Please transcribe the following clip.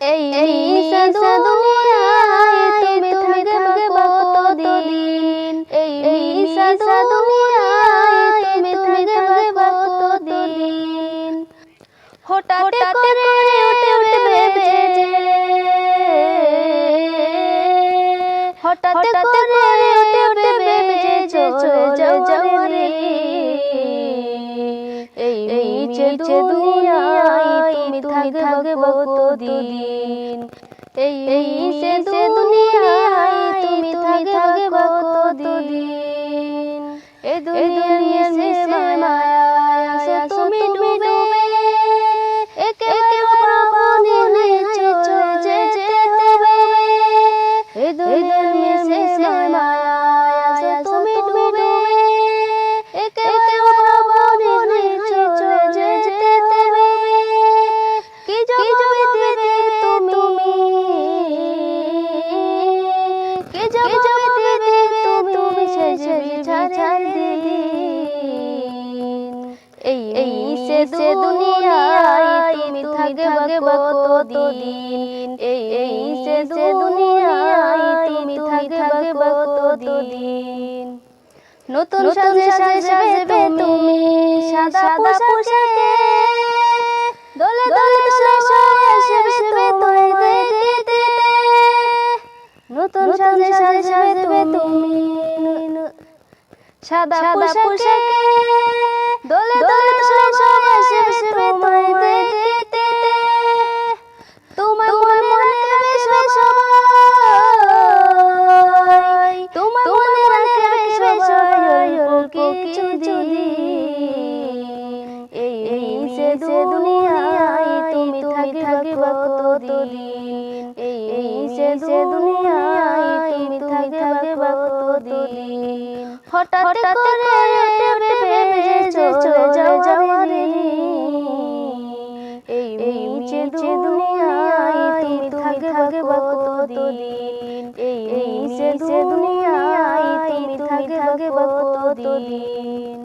এই মিশা দুনিয়ায় তুমি থাকবে কতদিন? এই মিশা দুনিয়ায় তুমি থাকবে কতদিন? হঠাৎ করে উঠে উঠবে বেজে হঠাৎ করে উঠে উঠবে বেজে চলে যাও রে এই নিচে দুনিয়ায় তুমি থাকব কতদিন? এই সে দুনিয়ায় তুমি থাকব কতদিন? এই কি জবাব দিতে তুমি সে বিছানার দিন। এই এই সে দুনিয়ায় তুমি থাকবে কতদিন? এই এই সে দুনিয়ায় তুমি থাকবে কতদিন? নতুন সাজে সাজবে তুমি সাদা পোশাকে সাজবে তুমি সাদা পোশাকে দলে দলে সাজবে তুমি দেখতে। তোমার মনে রাখবে সবাই। তোমার মনে রাখবে সবাই অল্প কিছু দিন। এই এই সে দুনিয়ায় তুমি থাকি থাকবে কতদিন? এই এই সে দুনিয়ায় কতদিন হঠাৎ করে চলে যাও যাওয়ারে এই নিচে দুনিয়ায় তুমি থাকবে কতদিন? এই এই দুনিয়ায় তুমি থাকবে কতদিন?